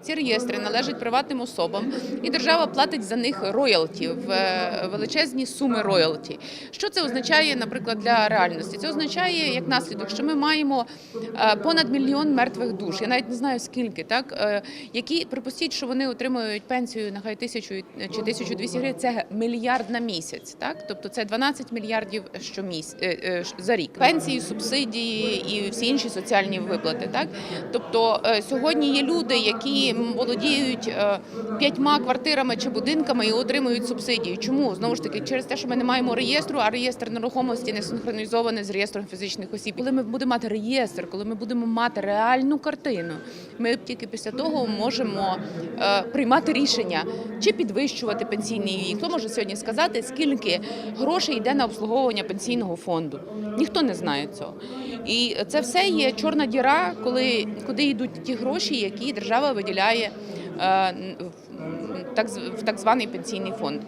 Ці реєстри належать приватним особам, і держава платить за них роялті е, величезні суми роялті. Що це означає, наприклад, для реальності? Це означає як наслідок, що ми маємо е, понад мільйон мертвих душ. Я навіть не знаю скільки, так е, які припустіть, що вони отримують пенсію нехай тисячу чи 1200 гривень. Це мільярд на місяць, так тобто це 12 мільярдів щоміс... за рік. Пенсії, субсидії і всі інші соціальні виплати. Так тобто сьогодні є люди, які володіють е, п'ятьма квартирами чи будинками і отримують субсидії. Чому знову ж таки через те, що ми не маємо реєстру, а реєстр нерухомості не синхронізований з реєстром фізичних осіб. Коли ми будемо мати реєстр, коли ми будемо мати реальну картину, ми тільки після того можемо е, приймати рішення чи підвищувати пенсійний вік. Хто може сьогодні сказати, скільки грошей йде на обслуговування пенсійного фонду? Ніхто не знає цього. І це все є чорна діра, коли куди йдуть ті гроші, які держава виділяє е, в в так званий пенсійний фонд.